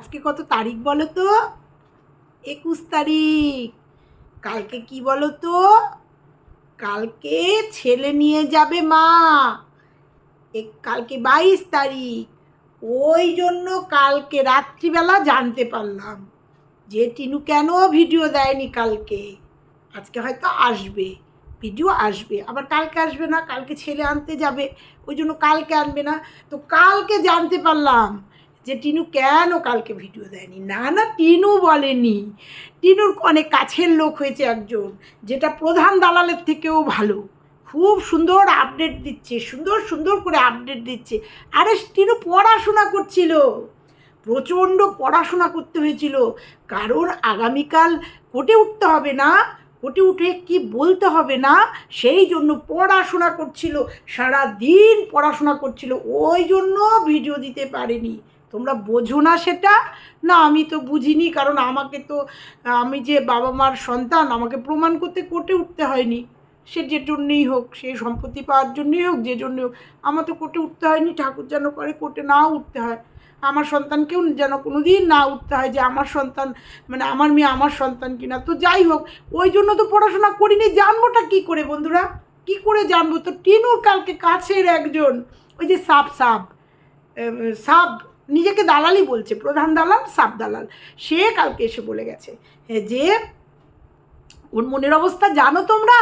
আজকে কত তারিখ বলো তো? একুশ তারিখ। কালকে কি বলো তো? কালকে ছেলে নিয়ে যাবে মা। কালকে বাইশ তারিখ। ওই জন্য কালকে রাত্রিবেলা জানতে পারলাম যে টিনু কেন ভিডিও দেয়নি কালকে। আজকে হয়তো আসবে। ভিডিও আসবে। আবার কালকে আসবে না, কালকে ছেলে আনতে যাবে। ওই জন্য কালকে আনবে না। তো কালকে জানতে পারলাম যে টিনু কেন কালকে ভিডিও দেয়নি? না না, টিনু বলেনি। টিনুর অনেক কাছের লোক হয়েছে একজন, যেটা প্রধান দালালের থেকেও ভালো। খুব সুন্দর আপডেট দিচ্ছে, সুন্দর সুন্দর করে আপডেট দিচ্ছে। আরে, টিনু পড়াশোনা করছিল। প্রচণ্ড পড়াশোনা করতে হয়েছিল। কারণ আগামীকাল কোটে উঠতে হবে না। কোটে উঠে কি বলতে হবে না? সেই জন্য পড়াশোনা করছিল সারা দিন পড়াশোনা করছিল। ওই জন্য ভিডিও দিতে পারেনি। তোমরা বোঝো না সেটা? না, আমি তো বুঝিনি, কারণ আমাকে তো, আমি যে বাবা মার সন্তান, আমাকে প্রমাণ করতে কোর্টে উঠতে হয়নি। সে যে জন্যেই হোক, সে সম্পত্তি পাওয়ার জন্যই হোক, যে জন্যই হোক, আমার তো কোর্টে উঠতে হয়নি, ঠাকুর যেন করে কোর্টে না উঠতে হয়। আমার সন্তানকেও যেন কোনো দিন না উঠতে হয় যে আমার সন্তান মানে আমার মেয়ে আমার সন্তান কিনা। তো যাই হোক, ওই জন্য তো পড়াশোনা করিনি, জানবোটা কী করে বন্ধুরা? কি করে জানব? তো টিনুর কালকে কাছের একজন, ওই যে সাপ সাপ সাপ নিজেকে দালালই বলছে, প্রধান দালাল সাপ দালাল। সে কালকে এসে বলে গেছে যে ওর মনের অবস্থা জানো তোমরা?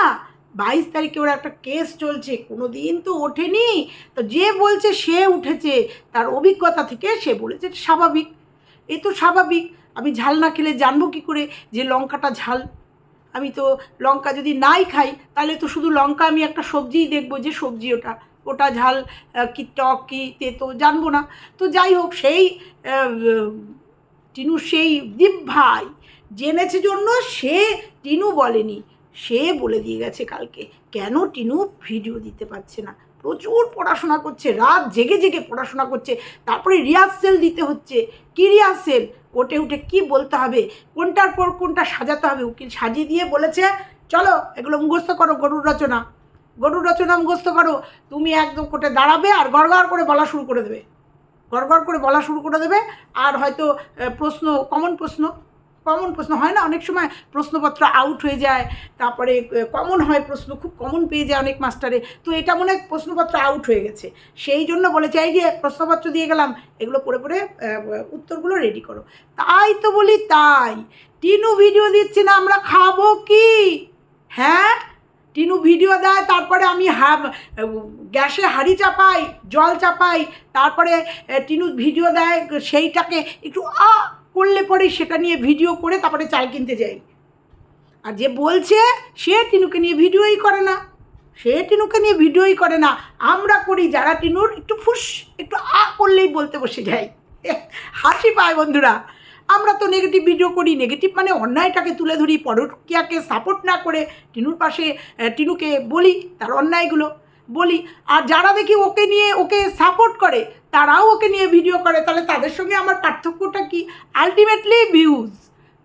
বাইশ তারিখে ওর একটা কেস চলছে কোনো দিন তো ওঠেনি। তো যে বলছে সে উঠেছে, তার অভিজ্ঞতা থেকে সে বলেছে স্বাভাবিক। এ তো স্বাভাবিক, আমি ঝাল না খেলে জানব কী করে যে লঙ্কাটা ঝাল? আমি তো লঙ্কা যদি নাই খাই, তাহলে তো শুধু লঙ্কা আমি একটা সবজিই দেখব যে সবজি ওটা। ওটা ঝাল কি টক, কি তেতো, জানব না। তো যাই হোক, সেই টিনু, সেই দীপ ভাই জেনেছে জন্য, সে টিনু বলেনি, সে বলে দিয়ে গেছে কালকে। কেন টিনু? ভিডিও দিতে পারছে না। প্রচুর পড়াশোনা করছে, রাত জেগে জেগে পড়াশোনা করছে। তারপরে রিহার্সেল দিতে হচ্ছে। কী রিহার্সেল? কোটে উঠে কি বলতে হবে? কোনটার পর কোনটা সাজাতে হবে? উকিল সাজিয়ে দিয়ে বলেছে, চলো, এগুলো মুখস্থ করো গরুর রচনা। গরুর রচনা মুখস্থ করো। তুমি একদম কোটে দাঁড়াবে আর গড়গড় করে বলা শুরু করে দেবে। গড়গড় করে বলা শুরু করে দেবে আর হয়তো প্রশ্ন কমন প্রশ্ন কমন প্রশ্ন হয় না? অনেক সময় প্রশ্নপত্র আউট হয়ে যায়, তারপরে কমন হয় প্রশ্ন, খুব কমন পেয়ে যায় অনেক মাস্টারে তো এটা মনে হয় প্রশ্নপত্র আউট হয়ে গেছে। সেই জন্য বলেছে, এই যে প্রশ্নপত্র দিয়ে গেলাম, এগুলো পড়ে পড়ে উত্তরগুলো রেডি করো। তাই তো বলি তাই। টিনু ভিডিও দিচ্ছে না, আমরা খাব কি? হ্যাঁ? টিনু ভিডিও দেয়, তারপরে আমি হা গ্যাসে হাঁড়ি চাপাই, জল চাপাই, তারপরে টিনু ভিডিও দেয়, সেইটাকে একটু আ করলে পরে সেটা নিয়ে ভিডিও করে তারপরে চাল কিনতে যাই। আর যে বলছে, সে টিনুকে নিয়ে ভিডিওই করে না। সে টিনুকে নিয়ে ভিডিওই করে না। আমরা করি, যারা টিনুর একটু ফুস, একটু আ করলেই বলতে বসে যাই। হাসি পায় বন্ধুরা। আমরা তো নেগেটিভ ভিডিও করি নেগেটিভ মানে অন্যায়টাকে তুলে ধরি, পরকিয়াকে সাপোর্ট না করে টিনুর পাশে টিনুকে বলি, তার অন্যায়গুলো বলি। আর যারা দেখি ওকে নিয়ে, ওকে সাপোর্ট করে, তারাও ওকে নিয়ে ভিডিও করে, তাহলে তাদের সঙ্গে আমার পার্থক্যটা কি? আলটিমেটলি ভিউজ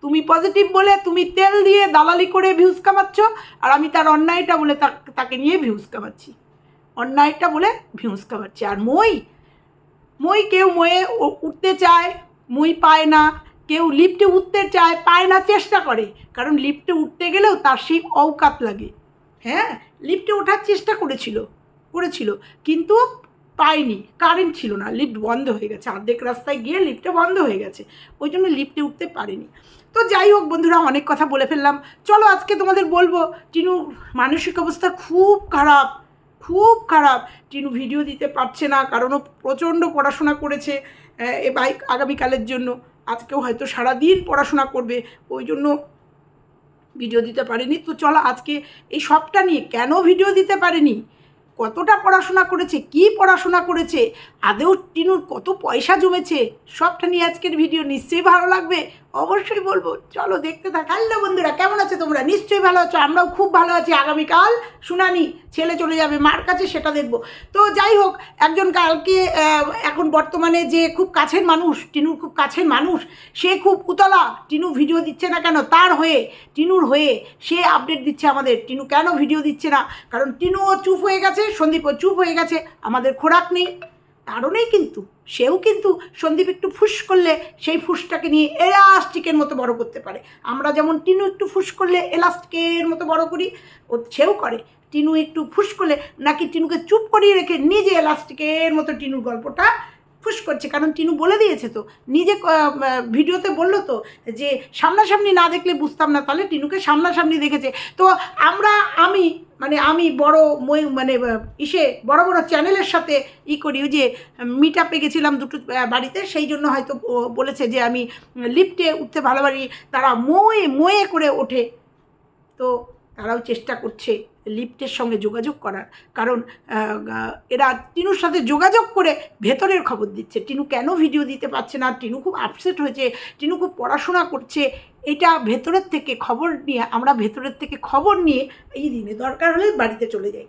তুমি পজিটিভ বলে তুমি তেল দিয়ে দালালি করে ভিউজ কামাচ্ছ, আর আমি তার অন্যায়টা বলে তাক- নিয়ে ভিউজ কামাচ্ছি। অন্যায়টা বলে ভিউজ কামাচ্ছি। আর মই মই কেউ ময়ে উঠতে চায়, মই পায় না কেউ লিফটে উঠতে চায়, পায় না, চেষ্টা করে। কারণ লিফটে উঠতে গেলেও তার সেই অওকাত লাগে। হ্যাঁ লিফটে ওঠার চেষ্টা করেছিল করেছিল, কিন্তু পায়নি কারেন্ট ছিল না, লিফট বন্ধ হয়ে গেছে। অর্ধেক রাস্তায় গিয়ে লিফটে বন্ধ হয়ে গেছে, ওই জন্য লিফটে উঠতে পারেনি। তো যাই হোক বন্ধুরা, অনেক কথা বলে ফেললাম। চলো আজকে তোমাদের বলব, টিনু, মানসিক অবস্থা খুব খারাপ। খুব খারাপ। টিনু ভিডিও দিতে পারছে না কারণ ও প্রচণ্ড পড়াশোনা করেছে এ বাইক আগামীকালের জন্য। আজকেও হয়তো সারাদিন পড়াশোনা করবে, ওই জন্য ভিডিও দিতে পারেনি। তো চলো আজকে এই সবটা নিয়ে কেন ভিডিও দিতে পারেনি? কতটা পড়াশোনা করেছে, কি পড়াশোনা করেছে, আদেও টিনুর কত পয়সা জমেছে, সবটা নিয়ে আজকের ভিডিও নিশ্চয়ই ভালো লাগবে। অবশ্যই বলব, চলো দেখতে থাক। হ্যালো বন্ধুরা, কেমন আছে তোমরা? নিশ্চয়ই ভালো আছো, আমরাও খুব ভালো আছি। আগামীকাল শুনানি ছেলে চলে যাবে, মার কাছে সেটা দেখব। তো যাই হোক, একজন কালকে এখন বর্তমানে যে খুব কাছের মানুষ, টিনুর খুব কাছের মানুষ, সে খুব উতলা। টিনু ভিডিও দিচ্ছে না কেন? তার হয়ে, টিনুর হয়ে সে আপডেট দিচ্ছে আমাদের। টিনু কেন ভিডিও দিচ্ছে না? কারণ টিনুও চুপ হয়ে গেছে, সন্দীপও চুপ হয়ে গেছে। আমাদের খোরাক নেই। নেই কিন্তু, সেও কিন্তু সন্দীপ একটু ফুস করলে সেই ফুসটাকে নিয়ে এলাস্টিকের মতো বড় করতে পারে। আমরা যেমন টিনু একটু ফুস করলে এলাস্টিকের মতো বড় করি, ও সেও করে। টিনু একটু ফুস করলে নাকি টিনুকে চুপ করিয়ে রেখে নিজে এলাস্টিকের মতো টিনুর গল্পটা ফুস করছে। কারণ টিনু বলে দিয়েছে তো, নিজে ভিডিওতে বলল তো যে, সামনাসামনি না দেখলে বুঝতাম না, তাহলে টিনুকে সামনাসামনি দেখেছে। তো আমরা, আমি মানে আমি বড় মানে ইসে বড় বড় চ্যানেলের সাথে ই করি যে মিট আপে গেছিলাম দুটো বাড়িতে, সেই জন্য হয়তো বলেছে যে আমি লিফটে উঠতে ভালোবাসি, তারা মোয়ে মোয়ে করে ওঠে। তো তারাও চেষ্টা করছে লিফটের সঙ্গে যোগাযোগ করার। কারণ এরা টিনুর সাথে যোগাযোগ করে ভেতরের খবর দিচ্ছে। টিনু কেন ভিডিও দিতে পারছে না? টিনু খুব আপসেট হয়েছে। টিনু খুব পড়াশোনা করছে। এটা ভেতরের থেকে খবর নিয়ে, আমরা ভেতরের থেকে খবর নিয়ে এই দিনে দরকার হলে বাড়িতে চলে যাই।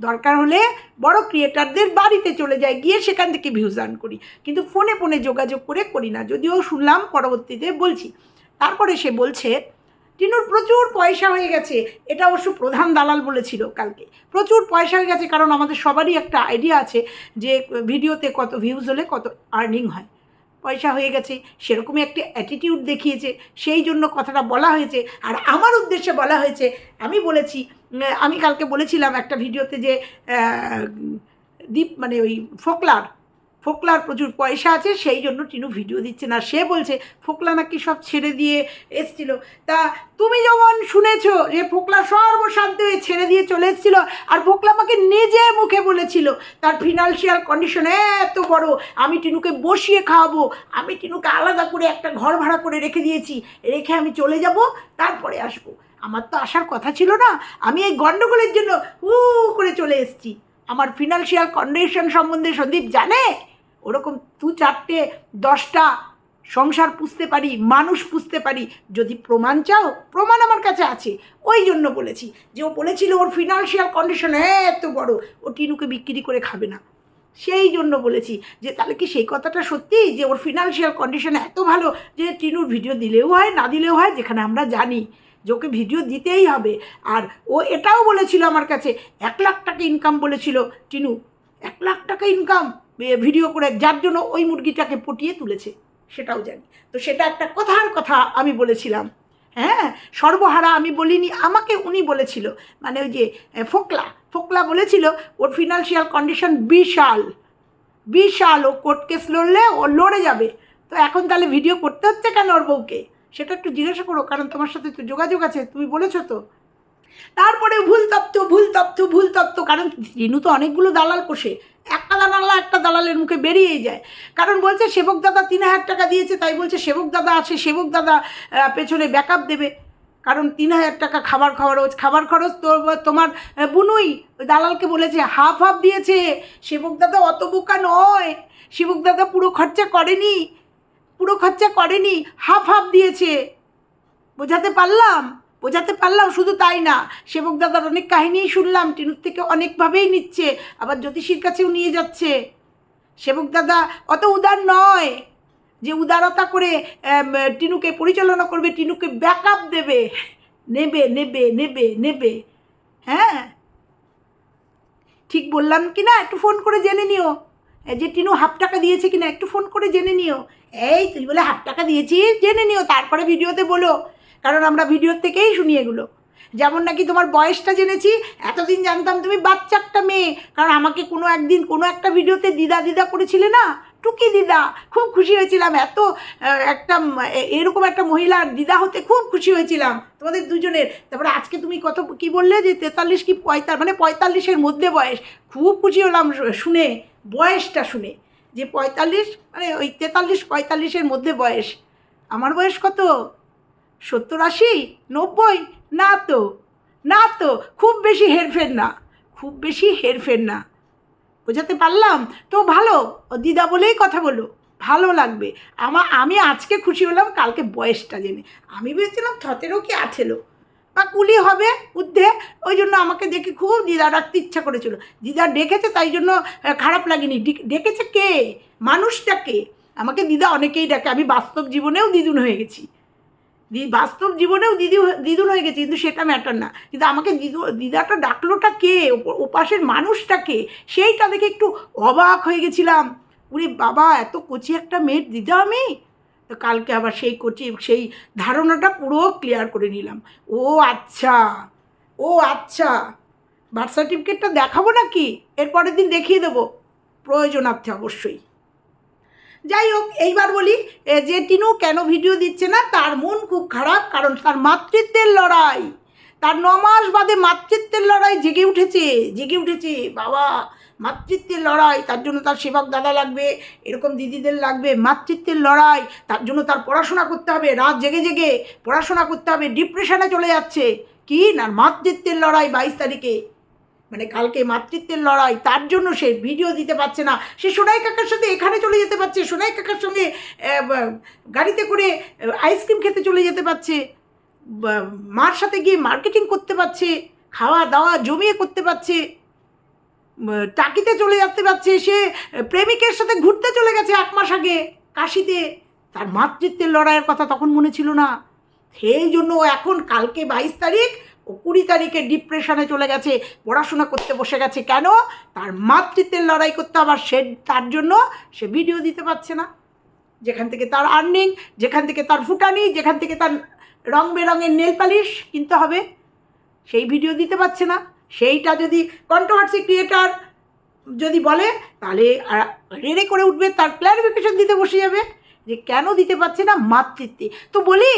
দরকার হলে বড় ক্রিয়েটারদের বাড়িতে চলে যায় গিয়ে সেখান থেকে ভিউজ আর্ন করি। কিন্তু ফোনে ফোনে যোগাযোগ করে করি না, যদিও শুনলাম পরবর্তীতে বলছি। তারপরে সে বলছে, টিনুর প্রচুর পয়সা হয়ে গেছে। এটা অবশ্য প্রধান দালাল বলেছিল কালকে। প্রচুর পয়সা হয়ে গেছে কারণ আমাদের সবারই একটা আইডিয়া আছে যে ভিডিওতে কত ভিউজ হলে কত আর্নিং হয়। পয়সা হয়ে গেছে, সেরকমই একটি অ্যাটিটিউড দেখিয়েছে, সেই জন্য কথাটা বলা হয়েছে। আর আমার উদ্দেশ্যে বলা হয়েছে, আমি বলেছি আমি কালকে বলেছিলাম একটা ভিডিওতে যে দীপ মানে ওই ফোকলার ফোকলার প্রচুর পয়সা আছে, সেই জন্য টিনু ভিডিও দিচ্ছে না। সে বলছে, ফোকলা নাকি সব ছেড়ে দিয়ে এসছিল। তা তুমি যেমন শুনেছো যে ফোকলা সর্বশান্ত হয়ে ছেড়ে দিয়ে চলে এসেছিল আর ফোকলা আমাকে নিজে মুখে বলেছিল, তার ফিনান্সিয়াল কন্ডিশন এত বড়, আমি টিনুকে বসিয়ে খাওয়াবো, আমি টিনুকে আলাদা করে একটা ঘর ভাড়া করে রেখে দিয়েছি, রেখে আমি চলে যাব, তারপরে আসব। আমার তো আসার কথা ছিল না, আমি এই গণ্ডগোলের জন্য উ করে চলে এসেছি। আমার ফিনান্সিয়াল কন্ডিশন সম্বন্ধে সন্দীপ জানে? ওরকম দু চারটে, দশটা সংসার পুষতে পারি, মানুষ পুষতে পারি, যদি প্রমাণ চাও, প্রমাণ আমার কাছে আছে। ওই জন্য বলেছি যে ও বলেছিল ওর ফিনান্সিয়াল কন্ডিশন এত বড়, ও টিনুকে বিক্রি করে খাবে না। সেই জন্য বলেছি যে তাহলে কি সেই কথাটা সত্যি? যে ওর ফিনান্সিয়াল কন্ডিশন এত ভালো যে টিনুর ভিডিও দিলেও হয়, না দিলেও হয়, যেখানে আমরা জানি যে ওকে ভিডিও দিতেই হবে। আর ও এটাও বলেছিল আমার কাছে, এক লাখ টাকা ইনকাম বলেছিল। টিনু, এক লাখ টাকা ইনকাম ভিডিও করে যার জন্য ওই মুরগিটাকে পটিয়ে তুলেছে, সেটাও জানি। তো সেটা একটা কথার কথা আমি বলেছিলাম। হ্যাঁ সর্বহারা আমি বলিনি, আমাকে উনি বলেছিল মানে ওই যে ফোকলা ফোকলা বলেছিল, ওর ফিনান্সিয়াল কন্ডিশন বিশাল বিশাল, ও কোর্ট কেস লড়লে ও লড়ে যাবে। তো এখন তাহলে ভিডিও করতে হচ্ছে কেন ওর বউকে? সেটা একটু জিজ্ঞাসা করো, কারণ তোমার সাথে তো যোগাযোগ আছে, তুমি বলেছ তো। তারপরে ভুল তথ্য ভুল তথ্য ভুল তথ্য, কারণ রিনু তো অনেকগুলো দালাল পোষে, একটা দালাল একটা দালালের মুখে বেরিয়ে যায়। কারণ বলছে, সেবক দাদা তিন হাজার টাকা দিয়েছে, তাই বলছে, সেবক দাদা আছে সেবক দাদা পেছনে ব্যাকআপ দেবে। কারণ তিন হাজার টাকা খাবার খরচ খাবার খরচ তো, তোমার বুনুই দালালকে বলেছে, হাফ হাফ দিয়েছে। সেবক দাদা অত বোকা নয়। সেবক দাদা পুরো খরচা করেনি। পুরো খরচা করেনি। হাফ হাফ দিয়েছে। বোঝাতে পারলাম? বোঝাতে পারলাম, শুধু তাই না। সেবক দাদার অনেক কাহিনীই শুনলাম, টিনুর থেকে অনেকভাবেই নিচ্ছে, আবার জ্যোতিষীর কাছেও নিয়ে যাচ্ছে। সেবক দাদা অত উদার নয় যে উদারতা করে টিনুকে পরিচালনা করবে, টিনুকে ব্যাকআপ দেবে। নেবে নেবে নেবে নেবে। হ্যাঁ? ঠিক বললাম কি না? একটু ফোন করে জেনে নিও। যে টিনু হাফ টাকা দিয়েছে কিনা একটু ফোন করে জেনে নিও। এই, তুই বলে হাফ টাকা দিয়েছিস? জেনে নিও, তারপরে ভিডিওতে বলো। কারণ আমরা ভিডিওর থেকেই শুনি এগুলো। যেমন নাকি তোমার বয়সটা জেনেছি, এতদিন জানতাম তুমি বাচ্চা একটা মেয়ে। কারণ আমাকে কোনো একদিন কোনো একটা ভিডিওতে দিদা দিদা করেছিলে না? টুকি দিদা, খুব খুশি হয়েছিলাম। এত একটা এরকম একটা মহিলার দিদা হতে খুব খুশি হয়েছিলাম তোমাদের দুজনের। তারপরে আজকে তুমি কত, কি বললে যে তেতাল্লিশ কি পঁয়তাল্লিশ মানে পঁয়তাল্লিশের মধ্যে বয়স। খুব খুশি হলাম শুনে, বয়সটা শুনে। যে পঁয়তাল্লিশ মানে ওই তেতাল্লিশ পঁয়তাল্লিশের মধ্যে বয়স। আমার বয়স কত? সত্তর আশি? নব্বই? না তো। না তো, খুব বেশি হেরফের না। খুব বেশি হেরফের না। বোঝাতে পারলাম? তো ভালো। দিদা বলেই কথা বলো ভালো লাগবে। আমার আমি আজকে খুশি হলাম, কালকে বয়সটা জেনে। আমি ভেবেছিলাম সতেরো কি আঠেরো। বা কুলি হবে ঊর্ধ্বে। ওই জন্য আমাকে দেখে খুব দিদা ডাকতে ইচ্ছা করেছিল। দিদা ডেকেছে, তাই জন্য খারাপ লাগেনি। ডেকে- ডেকেছে কে? মানুষটা কে? আমাকে দিদা অনেকেই ডাকে। আমি বাস্তব জীবনেও দিদুন হয়ে গেছি। বাস্তব জীবনেও দিদি দিদুন হয়ে গেছে, কিন্তু সেটা ম্যাটার না। কিন্তু আমাকে দিদু, দিদাটা ডাকলোটা কে? ওপ- ওপাশের মানুষটা কে? সেইটা দেখে একটু অবাক হয়ে গেছিলাম। উরে বাবা, এত কচি একটা মেয়ের দিদা আমি? তো কালকে আবার সেই কচি, সেই ধারণাটা পুরো ক্লিয়ার করে নিলাম। ও আচ্ছা ও আচ্ছা বার্থ সার্টিফিকেটটা দেখাবো নাকি? এর পরের দিন দেখিয়ে দেবো। প্রয়োজনার্থে অবশ্যই। যাই হোক, এইবার বলি যে টিনু কেন ভিডিও দিচ্ছে না, তার মন খুব খারাপ, কারণ তার মাতৃত্বের লড়াই। তার ন মাস বাদে মাতৃত্বের লড়াই জেগে উঠেছে জেগে উঠেছে। বাবা, মাতৃত্বের লড়াই, তার জন্য তার সেবক দাদা লাগবে, এরকম দিদিদের লাগবে। মাতৃত্বের লড়াই, তার জন্য তার পড়াশোনা করতে হবে। রাত জেগে জেগে পড়াশোনা করতে হবে, ডিপ্রেশনে চলে যাচ্ছে। কি? না, মাতৃত্বের লড়াই বাইশ তারিখে। মানে কালকে মাতৃত্বের লড়াই, তার জন্য সে ভিডিও দিতে পারছে না। সে সোনাই কাকার সাথে এখানে চলে যেতে পারছে, সোনাই কাকার সঙ্গে গাড়িতে করে আইসক্রিম খেতে চলে যেতে পারছে মার সাথে গিয়ে মার্কেটিং করতে পারছে, খাওয়া দাওয়া জমিয়ে করতে পারছে টাকিতে চলে যেতে পারছে, সে প্রেমিকের সাথে ঘুরতে চলে গেছে এক মাস আগে কাশিতে। তার মাতৃত্বের লড়াইয়ের কথা তখন মনে ছিল না। সেই জন্য এখন কালকে বাইশ তারিখ ও কুড়ি তারিখে ডিপ্রেশনে চলে গেছে, পড়াশোনা করতে বসে গেছে। কেন? তার মাতৃত্বের লড়াই করতে আবার সে, তার জন্য সে ভিডিও দিতে পারছে না। যেখান থেকে তার আর্নিং যেখান থেকে তার ফুটানি, যেখান থেকে তার রং বেরঙের নেল পালিশ কিনতে হবে, সেই ভিডিও দিতে পারছে না। সেইটা যদি কন্ট্রোভার্সি ক্রিয়েটার যদি বলে, তাহলে রেড়ে করে উঠবে, তার ক্ল্যারিফিকেশন দিতে বসে যাবে যে কেন দিতে পারছে না মাতৃত্বে। তো বলি,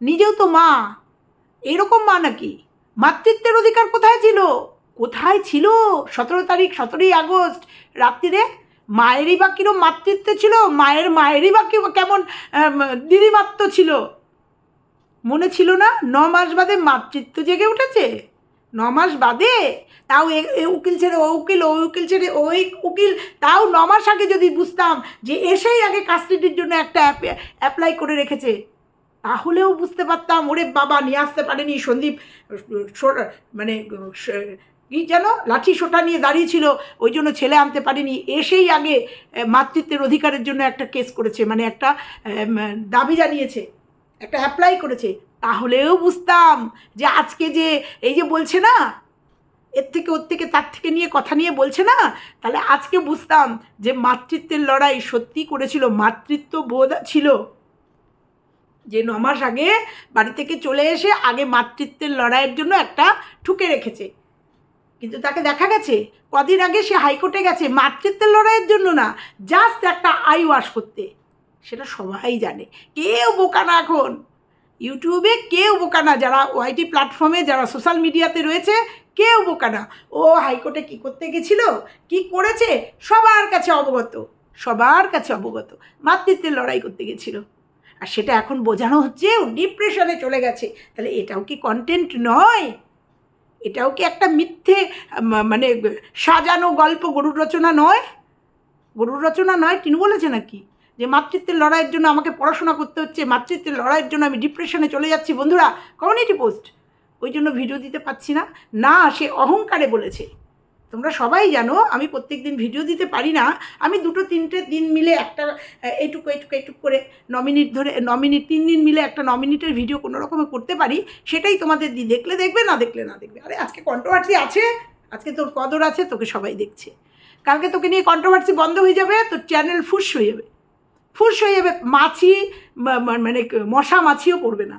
নিজেও তো মা এরকম মা নাকি? মাতৃত্বের অধিকার কোথায় ছিল? কোথায় ছিল? সতেরো তারিখ, সতেরোই আগস্ট, রাত্রিরে মায়েরই বা কিরম মাতৃত্ব ছিল? মায়ের, মায়েরই বা কি কেমন দিদিমাত্র ছিল? মনে ছিল না? ন মাস বাদে মাতৃত্ব জেগে উঠেছে? ন মাস বাদে? তাও এ উকিল ছেড়ে ও উকিল ও উকিল ছেড়ে ওই উকিল, তাও ন মাস আগে যদি বুঝতাম যে এসেই আগে কাস্টাডির জন্য একটা অ্যাপ অ্যাপ্লাই করে রেখেছে। তাহলেও বুঝতে পারতাম, ওরে বাবা, নিয়ে আসতে পারেনি সন্দীপ মানে কি যেন, লাঠি সোটা নিয়ে দাঁড়িয়েছিল ওই জন্য ছেলে আনতে পারেনি। এসেই আগে মাতৃত্বের অধিকারের জন্য একটা কেস করেছে মানে একটা দাবি জানিয়েছে, একটা অ্যাপ্লাই করেছে। তাহলেও বুঝতাম যে আজকে যে, এই যে বলছে না, এর থেকে ওর থেকে তার থেকে নিয়ে কথা নিয়ে বলছে না, তাহলে আজকে বুঝতাম যে মাতৃত্বের লড়াই সত্যি করেছিল মাতৃত্ব বোধ ছিল। যে ন মাস আগে বাড়ি থেকে চলে এসে আগে মাতৃত্বের লড়াইয়ের জন্য একটা ঠুকে রেখেছে। কিন্তু তাকে দেখা গেছে, কদিন আগে সে হাইকোর্টে গেছে, মাতৃত্বের লড়াইয়ের জন্য না জাস্ট একটা আই ওয়াশ করতে। সেটা সবাই জানে। কেউ বোকা না এখন। ইউটিউবে কেউ বোকা না, যারা ওয়াইটি প্ল্যাটফর্মে, যারা সোশ্যাল মিডিয়াতে রয়েছে, কেউ বোকা না। ও হাইকোর্টে কি করতে গেছিল, কি করেছে, সবার কাছে অবগত। সবার কাছে অবগত। মাতৃত্বের লড়াই করতে গেছিল। আর সেটা এখন বোঝানো হচ্ছে ও ডিপ্রেশনে চলে গেছে। তাহলে এটাও কি কন্টেন্ট নয়? এটাও কি একটা মিথ্যে মানে সাজানো গল্প গরুর রচনা নয়? গরুর রচনা নয়? তিনি বলেছে নাকি? যে মাতৃত্বের লড়াইয়ের জন্য আমাকে পড়াশোনা করতে হচ্ছে, মাতৃত্বের লড়াইয়ের জন্য আমি ডিপ্রেশনে চলে যাচ্ছি। বন্ধুরা কমিউনিটি পোস্ট ওই জন্য ভিডিও দিতে পারছি না। না, সে অহংকারে বলেছে। তোমরা সবাই জানো, আমি প্রত্যেক দিন ভিডিও দিতে পারি না। আমি দুটো তিনটে দিন মিলে একটা, এইটুকু এইটুকু এইটুকু করে ন মিনিট ধরে ন মিনিট তিন দিন মিলে একটা ন মিনিটের ভিডিও কোনো রকমে করতে পারি। সেটাই তোমাদের দি, দেখলে দেখবে, না দেখলে না দেখবে। আরে, আজকে কন্ট্রোভার্সি আছে, আজকে তোর কদর আছে, তোকে সবাই দেখছে। কালকে তোকে নিয়ে কন্ট্রোভার্সি বন্ধ হয়ে যাবে, তোর চ্যানেল ফুস হয়ে যাবে। ফুস হয়ে যাবে, মাছি মানে মশা মাছিও পড়বে না।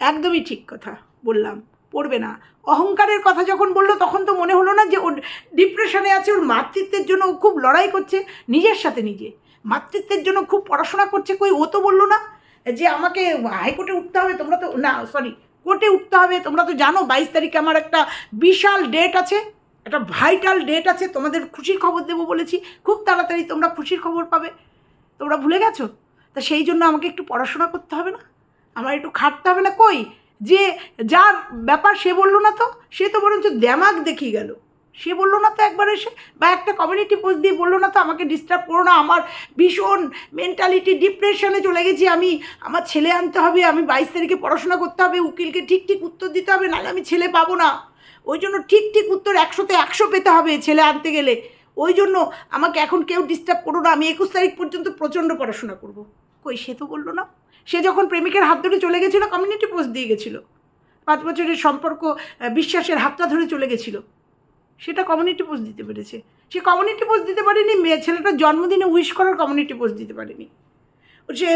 একদমই ঠিক কথা বললাম। পড়বে না। অহংকারের কথা যখন বলল, তখন তো মনে হলো না যে ওর ডিপ্রেশনে আছে, ওর মাতৃত্বের জন্য ও খুব লড়াই করছে, নিজের সাথে নিজে। মাতৃত্বের জন্য খুব পড়াশোনা করছে, কই ও তো বলল না যে আমাকে হাইকোর্টে উঠতে হবে, তোমরা তো, না সরি কোর্টে উঠতে হবে, তোমরা তো জানো বাইশ তারিখে আমার একটা বিশাল ডেট আছে, একটা ভাইটাল ডেট আছে, তোমাদের খুশির খবর দেবো বলেছি, খুব তাড়াতাড়ি তোমরা খুশির খবর পাবে। তোমরা ভুলে গেছো? তা সেই জন্য আমাকে একটু পড়াশোনা করতে হবে না? আমার একটু খাটতে হবে না, কই? যে যার ব্যাপার সে বলল না তো, সে তো বরঞ্চ দ্যামাক দেখিয়ে গেল। সে বলল না তো একবার এসে, বা একটা কমিউনিটি পোস্ট দিয়ে বলল না তো আমাকে ডিস্টার্ব করো না, আমার ভীষণ মেন্টালিটি ডিপ্রেশনে চলে গেছি আমি। আমার ছেলে আনতে হবে, আমি বাইশ তারিখে পড়াশোনা করতে হবে, উকিলকে ঠিক ঠিক উত্তর দিতে হবে, নাহলে আমি ছেলে পাবো না। ওই জন্য ঠিক ঠিক উত্তর একশোতে একশো পেতে হবে ছেলে আনতে গেলে। ওই জন্য আমাকে এখন কেউ ডিস্টার্ব করো না, আমি একুশ তারিখ পর্যন্ত প্রচণ্ড পড়াশোনা করব। কই, সে তো বলল না? সে যখন প্রেমিকের হাত ধরে চলে গেছিল কমিউনিটি পোস্ট দিয়ে গেছিল। পাঁচ বছরের সম্পর্ক বিশ্বাসের হাতটা ধরে চলে গেছিল। সেটা কমিউনিটি পোস্ট দিতে পেরেছে। সে কমিউনিটি পোস্ট দিতে পারেনি, মেয়ে ছেলেটার জন্মদিনে উইশ করার কমিউনিটি পোস্ট দিতে পারেনি। সে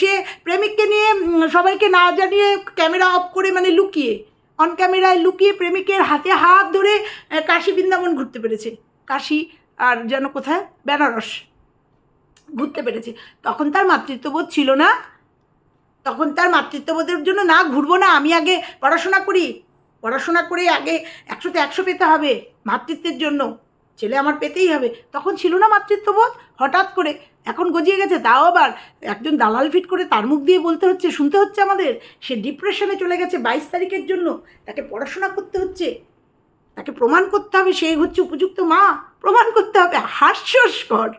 সে প্রেমিককে নিয়ে সবাইকে না জানিয়ে ক্যামেরা অফ করে মানে লুকিয়ে অন ক্যামেরায় লুকিয়ে প্রেমিকের হাতে হাত ধরে কাশী বৃন্দাবন ঘুরতে পেরেছে। কাশি আর যেন কোথায়? বেনারস ঘুরতে পেরেছে। তখন তার মাতৃত্ববোধ ছিল না। তখন তার মাতৃত্ববোধের জন্য, না, ঘুরবো না, আমি আগে পড়াশোনা করি। পড়াশোনা করে আগে একশোতে একশো পেতে হবে মাতৃত্বের জন্য। ছেলে আমার পেতেই হবে। তখন ছিল না মাতৃত্ববোধ, হঠাৎ করে এখন গজিয়ে গেছে। তাও আবার একজন দালাল ফিট করে তার মুখ দিয়ে বলতে হচ্ছে, শুনতে হচ্ছে আমাদের? সে ডিপ্রেশনে চলে গেছে বাইশ তারিখের জন্য। তাকে পড়াশোনা করতে হচ্ছে। তাকে প্রমাণ করতে হবে, সে হচ্ছে উপযুক্ত মা। প্রমাণ করতে হবে, হাস্যস্কর।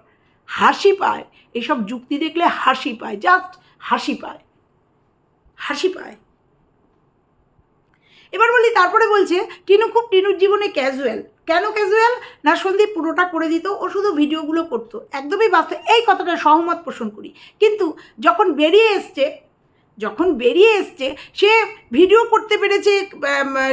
হাসি পায়। এইসব যুক্তি দেখলে হাসি পায়, জাস্ট হাসি পায়। হাসি পায়। এবার বলি, তারপরে বলছে, টিনু খুব, টিনুর জীবনে ক্যাজুয়াল কেন ক্যাজুয়াল না, সন্দীপ পুরোটা করে দিত, ও শুধু ভিডিওগুলো করতো। একদমই বাস্তব এই কথাটা সহমত পোষণ করি। কিন্তু যখন বেরিয়ে এসছে যখন বেরিয়ে এসছে, সে ভিডিও করতে পেরেছে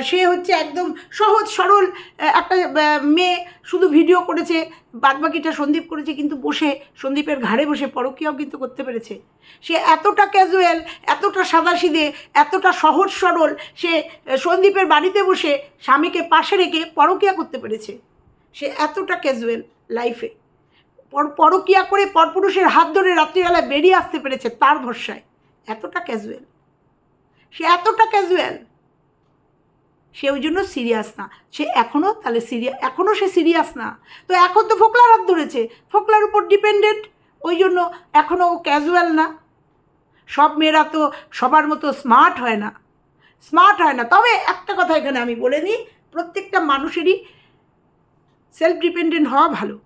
সে হচ্ছে একদম সহজ, সরল একটা মেয়ে। শুধু ভিডিও করেছে, বাদবাকিটা সন্দীপ করেছে, কিন্তু বসে, সন্দীপের ঘাড়ে বসে পরকীয়াও কিন্তু করতে পেরেছে। সে এতটা ক্যাজুয়াল এতটা সাদাসিদে এতটা সহজ, সরল, সে সন্দীপের বাড়িতে বসে স্বামীকে পাশে রেখে পরকীয়া করতে পেরেছে। সে এতটা ক্যাজুয়াল লাইফে পর- পরকীয়া করে পরপুরুষের হাত ধরে রাত্রিবেলায় বেরিয়ে আসতে পেরেছে তার ভরসায়। এতটা ক্যাজুয়াল সে এতটা ক্যাজুয়াল সে ওই জন্য সিরিয়াস না। সে এখনও তাহলে সিরিয়া এখনও সে সিরিয়াস না। তো এখন তো ফোকলার হাত ধরেছে। ফোকলার উপর ডিপেন্ডেন্ট ওই জন্য এখনও ক্যাজুয়াল না। সব মেয়েরা তো সবার মতো স্মার্ট হয় না। স্মার্ট হয় না। তবে একটা কথা এখানে আমি বলে নিই, প্রত্যেকটা মানুষেরই সেলফ ডিপেন্ডেন্ট হওয়া ভালো।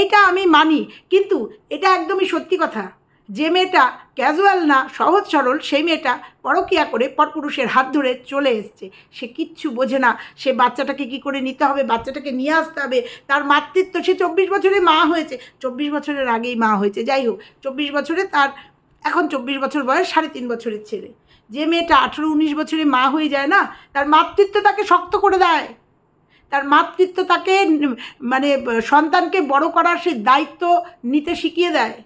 এইটা আমি মানি, কিন্তু এটা একদমই সত্যি কথা। যে মেয়েটা ক্যাজুয়াল না, সহজ সরল, সেই মেয়েটা পরকিয়া করে পরপুরুষের হাত ধরে চলে এসছে। সে কিচ্ছু বোঝে না, সে বাচ্চাটাকে কি করে নিতে হবে, বাচ্চাটাকে নিয়ে আসতে হবে। তার মাতৃত্ব, সে চব্বিশ বছরে মা হয়েছে। চব্বিশ বছরের আগেই মা হয়েছে। যাই হোক, চব্বিশ বছরে তার, এখন চব্বিশ বছর বয়স সাড়ে তিন বছরের ছেলে। যে মেয়েটা আঠেরো উনিশ বছরে মা হয়ে যায় না, তার মাতৃত্ব তাকে শক্ত করে দেয়। তার মাতৃত্ব তাকে মানে সন্তানকে বড় করার সে দায়িত্ব নিতে শিখিয়ে দেয়।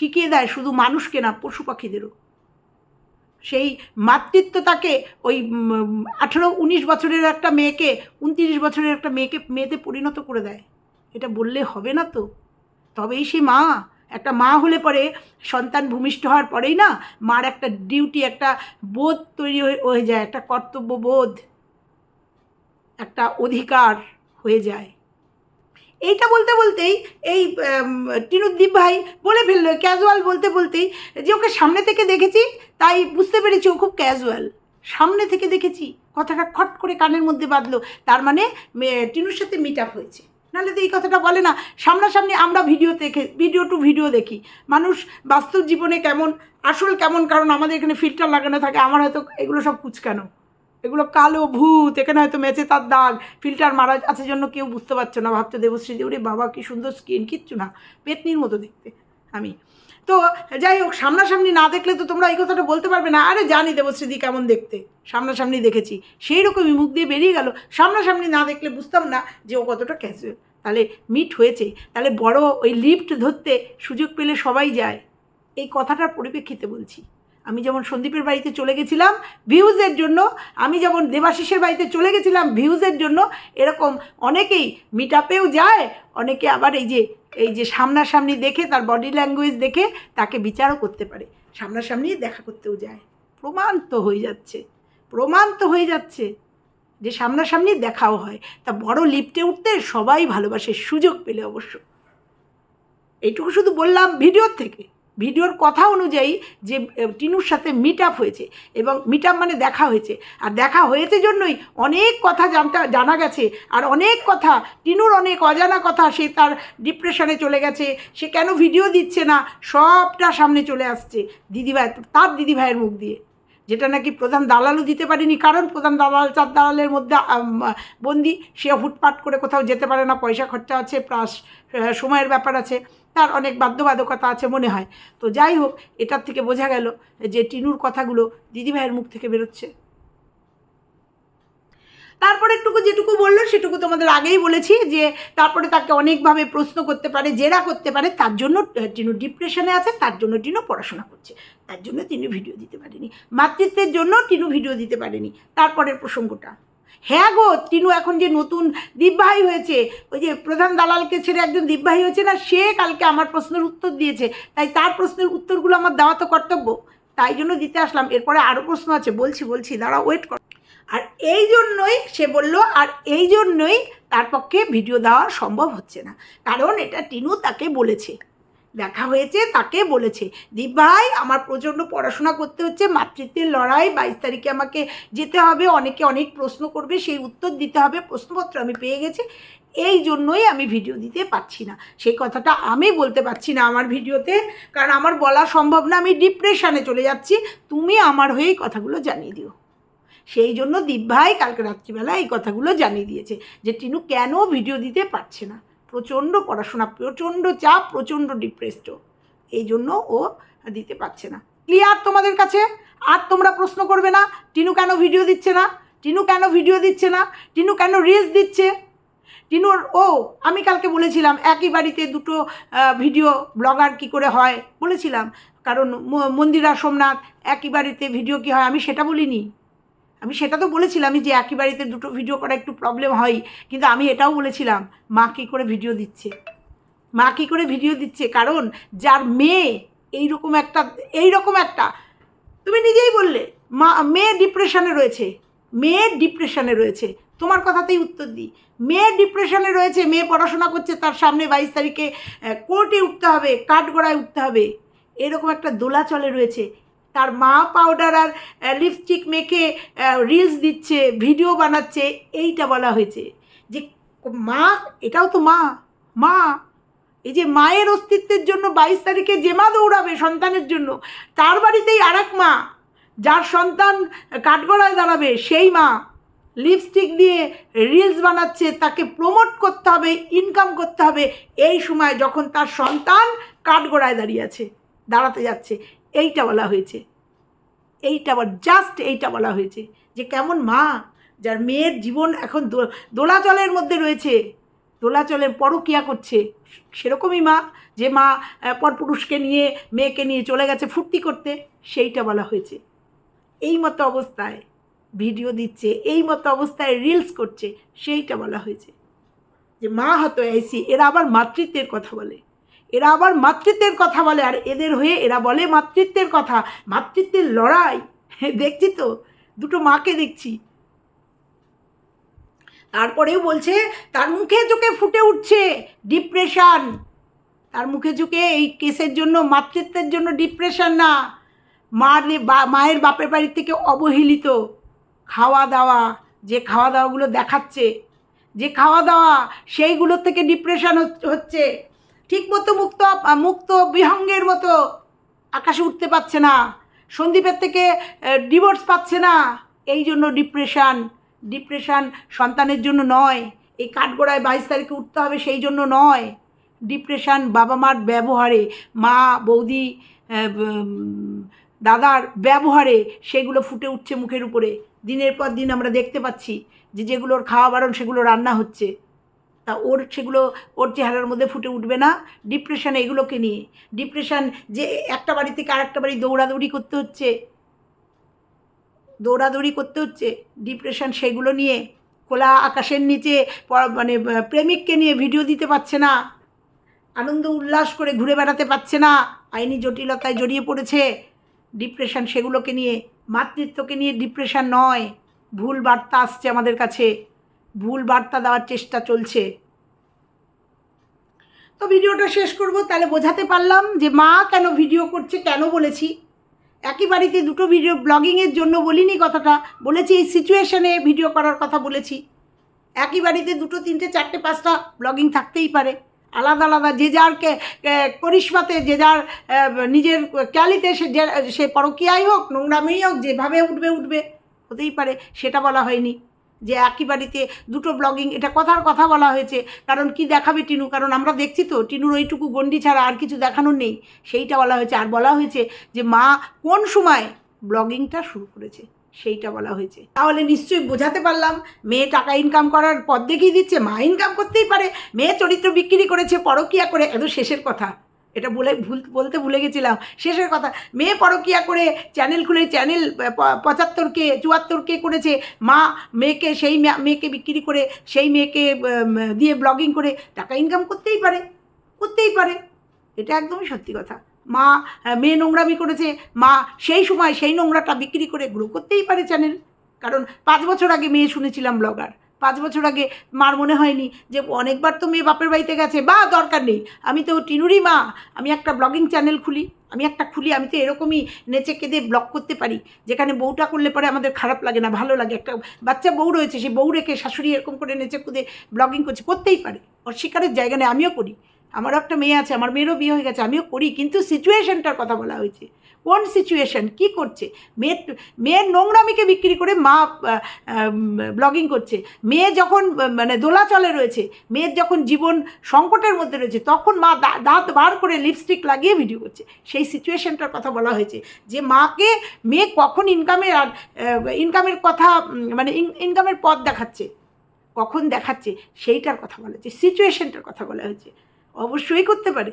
শিখিয়ে দেয় শুধু মানুষকে না, পশু পাখিদেরও। সেই মাতৃত্ব তাকে ওই আঠেরো উনিশ বছরের একটা মেয়েকে, উনত্রিশ বছরের একটা মেয়েকে, মেয়েতে পরিণত করে দেয়। এটা বললে হবে না তো? তবেই সে মা। একটা মা হলে পরে সন্তান ভূমিষ্ঠ হওয়ার পরেই না, মার একটা ডিউটি, একটা বোধ তৈরি হয়ে যায়, একটা কর্তব্য বোধ একটা অধিকার হয়ে যায়। এইটা বলতে বলতেই এই টিনুদ্দীপ ভাই বলে ফেলল ক্যাজুয়াল বলতে বলতেই যে ওকে সামনে থেকে দেখেছি, তাই বুঝতে পেরেছি ও খুব ক্যাজুয়াল সামনে থেকে দেখেছি, কথাটা খট করে কানের মধ্যে বাঁধলো, তার মানে টিনুর সাথে মিট আপ হয়েছে। নাহলে তো এই কথাটা বলে না, সামনাসামনি আমরা ভিডিও দেখে ভিডিও টু ভিডিও দেখি। মানুষ বাস্তব জীবনে কেমন, আসল কেমন, কারণ আমাদের এখানে ফিল্টার লাগানো থাকে, আমার হয়তো এগুলো সব কুচকানো। এগুলো কালো ভূত, এখানে হয়তো মেচে তার দাগ। ফিল্টার মারা আছে জন্য কেউ বুঝতে পারছ না। ভাবছ দেবশ্রী দেউরে বাবা, কি সুন্দর স্কিন কিচ্ছু না। পেতনির মতো দেখতে, আমি। তো যাই হোক, সামনাসামনি না দেখলে তো তোমরা এই কথাটা বলতে পারবে না। আরে জানি দেবশ্রীদি কেমন দেখতে। সামনাসামনি দেখেছি। সেই রকমই মুখ দিয়ে বেরিয়ে গেল। সামনাসামনি না দেখলে বুঝতাম না যে ও কতটা ক্যাজুয়াল তাহলে মিট হয়েছে। তাহলে বড় ওই লিফট ধরতে সুযোগ পেলে সবাই যায়। এই কথাটার পরিপ্রেক্ষিতে বলছি। আমি যেমন সন্দীপের বাড়িতে চলে গেছিলাম ভিউজের জন্য, আমি যেমন দেবাশিসের বাড়িতে চলে গেছিলাম ভিউজের জন্য, এরকম অনেকেই মিট আপেও যায়, অনেকে আবার এই যে এই যে সামনাসামনি দেখে, তার বডি ল্যাঙ্গুয়েজ দেখে তাকে বিচারও করতে পারে। সামনাসামনি দেখা করতেও যায়। প্রমাণ তো হয়ে যাচ্ছে। প্রমাণ তো হয়ে যাচ্ছে যে সামনাসামনি দেখাও হয়। তা বড় লিফটে উঠতে সবাই ভালোবাসে সুযোগ পেলে অবশ্য। এইটুকু শুধু বললাম ভিডিওর থেকে। ভিডিওর কথা অনুযায়ী যে টিনুর সাথে মিট আপ হয়েছে এবং মিট আপ মানে দেখা হয়েছে। আর দেখা হয়েছে জন্যই অনেক কথা জানতে, জানা গেছে। আর অনেক কথা, টিনুর অনেক অজানা কথা, সে তার ডিপ্রেশনে চলে গেছে, সে কেন ভিডিও দিচ্ছে না, সবটা সামনে চলে আসছে দিদিভাই, তার দিদিভাইয়ের মুখ দিয়ে। যেটা নাকি প্রধান দালালও দিতে পারেনি, কারণ প্রধান দালাল, চার দালালের মধ্যে বন্দি, সে হুটপাট করে কোথাও যেতে পারে না, পয়সা খরচা আছে, প্লাস সময়ের ব্যাপার আছে। তার অনেক বাধ্যবাধকতা আছে মনে হয়। তো যাই হোক, এটার থেকে বোঝা গেল যে টিনুর কথাগুলো দিদিভাইয়ের মুখ থেকে বেরোচ্ছে। তারপরে একটুকু যেটুকু বলল, সেটুকু তোমাদের আগেই বলেছি যে, তারপরে তাকে অনেকভাবে প্রশ্ন করতে পারে, জেরা করতে পারে, তার জন্য টিনু ডিপ্রেশনে আছে, তার জন্য টিনু পড়াশোনা করছে। তার জন্য তিনি ভিডিও দিতে পারেনি। মাতৃত্বের জন্য টিনু ভিডিও দিতে পারেনি। তারপরের প্রসঙ্গটা। হ্যাঁ গো, টিনু এখন যে নতুন দিব্যাহী হয়েছে, ওই যে প্রধান দালালকে ছেড়ে একজন দিব্যাহী হয়েছে না, সে কালকে আমার প্রশ্নের উত্তর দিয়েছে। তাই তার প্রশ্নের উত্তরগুলো আমার দেওয়া তো কর্তব্য। তাই জন্য দিতে আসলাম। এরপরে আরও প্রশ্ন আছে, বলছি বলছি দাঁড়া ওয়েট কর। আর এই জন্যই সে বলল, আর এই জন্যই তার পক্ষে ভিডিও দেওয়া সম্ভব হচ্ছে না। কারণ এটা টিনু তাকে বলেছে। দেখা হয়েছে, তাকে বলেছে, দীপ ভাই, আমার প্রচণ্ড পড়াশোনা করতে হচ্ছে, মাতৃত্বের লড়াই, বাইশ তারিখে আমাকে যেতে হবে, অনেকে অনেক প্রশ্ন করবে, সেই উত্তর দিতে হবে, প্রশ্নপত্র আমি পেয়ে গেছি, এই জন্যই আমি ভিডিও দিতে পারছি না। সেই কথাটা আমি বলতে পারছি না আমার ভিডিওতে, কারণ আমার বলা সম্ভব না, আমি ডিপ্রেশনে চলে যাচ্ছি, তুমি আমার হয়েই কথাগুলো জানিয়ে দিও। সেই জন্য দীপ ভাই কালকে রাত্রিবেলা এই কথাগুলো জানিয়ে দিয়েছে, যে টিনু কেন ভিডিও দিতে পারছে না? প্রচণ্ড পড়াশোনা, প্রচণ্ড চাপ, প্রচণ্ড ডিপ্রেসড এই জন্য ও দিতে পারছে না। ক্লিয়ার তোমাদের কাছে? আর তোমরা প্রশ্ন করবে না, টিনু কেন ভিডিও দিচ্ছে না? টিনু কেন ভিডিও দিচ্ছে না? টিনু কেন রিলস দিচ্ছে? টিনুর, ও, আমি কালকে বলেছিলাম, একই বাড়িতে দুটো ভিডিও ব্লগার কি করে হয়? বলেছিলাম। কারণ মন্দিরা সোমনাথ, একই বাড়িতে ভিডিও কি হয়? আমি সেটা বলিনি। আমি সেটা তো বলেছিলাম যে একই বাড়িতে দুটো ভিডিও করা একটু প্রবলেম হয়, কিন্তু আমি এটাও বলেছিলাম, মা কী করে ভিডিও দিচ্ছে? মা কী করে ভিডিও দিচ্ছে? কারণ যার মেয়ে এইরকম একটা এইরকম একটা, তুমি নিজেই বললে, মা, মেয়ে ডিপ্রেশনে রয়েছে, মেয়ে ডিপ্রেশনে রয়েছে, তোমার কথাতেই উত্তর দিই। মেয়ে ডিপ্রেশনে রয়েছে, মেয়ে পড়াশোনা করছে, তার সামনে বাইশ তারিখে কোর্টে উঠতে হবে, কাঠগড়ায় উঠতে হবে, এরকম একটা দোলাচলে রয়েছে। তার মা পাউডার আর লিপস্টিক মেখে রিলস দিচ্ছে ভিডিও বানাচ্ছে, এইটা বলা হয়েছে। যে মা, এটাও তো মা মা, এই যে মায়ের অস্তিত্বের জন্য বাইশ তারিখে যে মা দৌড়াবে সন্তানের জন্য, তার বাড়িতেই আর মা, যার সন্তান কাঠগড়ায় দাঁড়াবে, সেই মা। লিপস্টিক দিয়ে রিলস বানাচ্ছে, তাকে প্রমোট করতে হবে ইনকাম করতে হবে, এই সময় যখন তার সন্তান কাঠগড়ায় দাঁড়িয়ে আছে, দাঁড়াতে যাচ্ছে। এইটা বলা হয়েছে। এইটা বল জাস্ট এইটা বলা হয়েছে যে কেমন মা, যার মেয়ের জীবন এখন দোলাচলের মধ্যে রয়েছে, দোলাচলের পরকিয়া করছে, সেরকমই মা, যে মা পরপুরুষকে নিয়ে, মেয়েকে নিয়ে চলে গেছে ফুর্তি করতে, সেইটা বলা হয়েছে। এই মতো অবস্থায় ভিডিও দিচ্ছে, এই মতো অবস্থায় রিলস করছে, সেইটা বলা হয়েছে। যে মা হতো এসি এরা আবার মাতৃত্বের কথা বলে। এরা আবার মাতৃত্বের কথা বলে, আর এদের হয়ে এরা বলে মাতৃত্বের কথা। মাতৃত্বের লড়াই। দেখছি তো, দুটো মাকে দেখছি। তারপরেও বলছে, তার মুখে চোখে ফুটে উঠছে ডিপ্রেশান তার মুখে চোখে এই কেসের জন্য, মাতৃত্বের জন্য ডিপ্রেশান না। মার মায়ের বাপের বাড়ির থেকে অবহেলিত। খাওয়া দাওয়া যে খাওয়া দাওয়াগুলো দেখাচ্ছে, যে খাওয়া দাওয়া সেইগুলোর থেকে ডিপ্রেশন হচ্ছে। ঠিক মতো মুক্ত মুক্ত বিহঙ্গের মতো আকাশে উঠতে পারছে না, সন্দীপের থেকে ডিভোর্স পাচ্ছে না। এই জন্য ডিপ্রেশান ডিপ্রেশান সন্তানের জন্য নয়। এই কাঠগোড়ায় বাইশ তারিখে উঠতে হবে সেই জন্য নয়। ডিপ্রেশান বাবা মার ব্যবহারে, মা, বৌদি দাদার ব্যবহারে সেগুলো ফুটে উঠছে মুখের উপরে। দিনের পর দিন আমরা দেখতে পাচ্ছি যে যেগুলোর খাওয়া বারণ সেগুলো রান্না হচ্ছে। তা ওর সেগুলো, ওর চেহারার মধ্যে ফুটে উঠবে না। ডিপ্রেশন এগুলোকে নিয়ে। ডিপ্রেশন যে একটা বাড়ি থেকে আরেকটা বাড়ি দৌড়াদৌড়ি করতে হচ্ছে। দৌড়াদৌড়ি করতে হচ্ছে। ডিপ্রেশন সেগুলো নিয়ে। খোলা আকাশের নিচে মানে প্রেমিককে নিয়ে ভিডিও দিতে পারছে না। আনন্দ উল্লাস করে ঘুরে বেড়াতে পারছে না। আইনি জটিলতায় জড়িয়ে পড়েছে। ডিপ্রেশন সেগুলোকে নিয়ে। মাতৃত্বকে নিয়ে ডিপ্রেশন নয়। ভুল বার্তা আসছে আমাদের কাছে। ভুল বার্তা দেওয়ার চেষ্টা চলছে। তো ভিডিওটা শেষ করব, তাহলে বোঝাতে পারলাম যে মা কেন ভিডিও করছে, কেন বলেছি। একই বাড়িতে দুটো ভিডিও ব্লগিংয়ের জন্য বলিনি কথাটা, বলেছি এই সিচুয়েশনে ভিডিও করার কথা বলেছি। একই বাড়িতে দুটো, তিনটে, চারটে, পাঁচটা ব্লগিং থাকতেই পারে। আলাদা আলাদা, যে যার করিশ্মাতে যে যার নিজের ক্যালিতে, সে যে- সে পরকীয়াই হোক, নোংরামেই হোক, যেভাবে উঠবে উঠবে, হতেই পারে, সেটা বলা হয়নি। যে একই বাড়িতে দুটো ব্লগিং এটা কথার কথা বলা হয়েছে। কারণ কি দেখাবে টিনু? কারণ আমরা দেখছি তো, টিনুর ওইটুকু গন্ডি ছাড়া আর কিছু দেখানোর নেই। সেইটা বলা হয়েছে। আর বলা হয়েছে যে মা কোন সময় ব্লগিংটা শুরু করেছে, সেইটা বলা হয়েছে। তাহলে নিশ্চয়ই বোঝাতে পারলাম, মেয়ে টাকা ইনকাম করার পথ দেখিয়ে দিচ্ছে, মা ইনকাম করতেই পারে। মেয়ে চরিত্র বিক্রি করেছে, পরকিয়া করে, এত শেষের কথা। এটা বলে ভুল, বলতে ভুলে গেছিলাম। শেষের কথা, মেয়ে পরকিয়া করে চ্যানেল খুলে চ্যানেল পঁচাত্তরকে চুয়াত্তরকে করেছে। মা মেয়েকে, সেই মেয়েকে বিক্রি করে, সেই মেয়েকে দিয়ে ব্লগিং করে, টাকা ইনকাম করতেই পারে করতেই পারে। এটা একদমই সত্যি কথা। মা মেয়ে নোংরামি করেছে, মা সেই সময় সেই নোংরাটা বিক্রি করে গ্রো করতেই পারে চ্যানেল কারণ পাঁচ বছর আগে মেয়ে শুনেছিলাম ব্লগার পাঁচ বছর আগে মার মনে হয়নি যে অনেকবার তো মেয়ে বাপের বাড়িতে গেছে, বা দরকার নেই। আমি তো টিনুরি মা, আমি একটা ব্লগিং চ্যানেল খুলি, আমি একটা খুলি, আমি তো এরকমই নেচে কেঁদে ব্লগ করতে পারি। যেখানে বউটা করলে পরে আমাদের খারাপ লাগে না, ভালো লাগে। একটা বাচ্চা বউ রয়েছে সেই বউ রেখে শাশুড়ি এরকম করে নেচে কুদে ব্লগিং করছে, করতেই পারে। অস্বীকারের জায়গা নেই, আমিও করি। আমারও একটা মেয়ে আছে, আমার মেয়েরও বিয়ে হয়ে গেছে, আমিও করি। কিন্তু সিচুয়েশনটার কথা বলা হয়েছে। কোন সিচুয়েশন কি করছে? মেয়ের মেয়ের নোংরামিকে বিক্রি করে মা ব্লগিং করছে। মেয়ে যখন মানে দোলাচলে রয়েছে, মেয়ের যখন জীবন সংকটের মধ্যে রয়েছে, তখন মা দাঁত বার করে লিপস্টিক লাগিয়ে ভিডিও করছে। সেই সিচুয়েশনটার কথা বলা হয়েছে যে, মাকে, মেয়ে কখন ইনকামের আর ইনকামের কথা মানে ইনকামের পথ দেখাচ্ছে, কখন দেখাচ্ছে, সেইটার কথা বলা হয়েছে। সিচুয়েশনটার কথা বলা হয়েছে। অবশ্যই করতে পারে।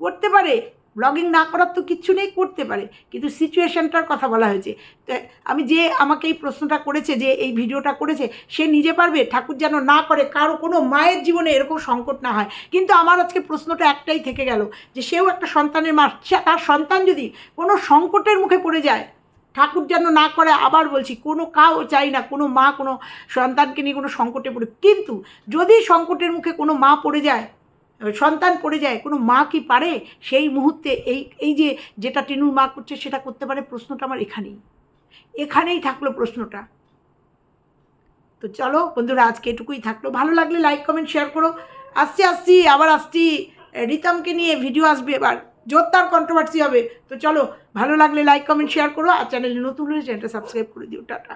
করতে পারে। ব্লগিং না করার তো কিচ্ছু নেই, করতে পারে। কিন্তু সিচুয়েশানটার কথা বলা হয়েছে। তো আমি যে আমাকে এই প্রশ্নটা করেছে, যে এই ভিডিওটা করেছে, সে নিজে পারবে? ঠাকুর যেন না করে, কারও কোনো মায়ের জীবনে এরকম সংকট না হয়। কিন্তু আমার আজকে প্রশ্নটা একটাই থেকে গেল, যে সেও একটা সন্তানের মা তার সন্তান যদি কোনো সংকটের মুখে পড়ে যায়, ঠাকুর যেন না করে, আবার বলছি, কোনো কাউ চাই না, কোনো মা, কোনো সন্তানকে নিয়ে কোনো সংকটে পড়ে কিন্তু যদি সংকটের মুখে কোনো মা পড়ে যায় সন্তান পড়ে যায়, কোনো মা কি পারে? সেই মুহূর্তে এই এই যে, যেটা টিনুর মা করছে সেটা করতে পারে, প্রশ্নটা আমার এখানেই। এখানেই থাকল প্রশ্নটা। তো চলো বন্ধুরা, আজকে এটুকুই থাকল। ভালো লাগলে লাইক কমেন্ট শেয়ার করো। আসছি আসছি, আবার আসছি। রিতমকে নিয়ে ভিডিও আসবে এবার। জোরদার কন্ট্রোভার্সি হবে। তো চলো, ভালো লাগলে লাইক কমেন্ট শেয়ার করো। আর চ্যানেলে নতুন হলে চ্যানেলটা সাবস্ক্রাইব করে দিও। টাটা।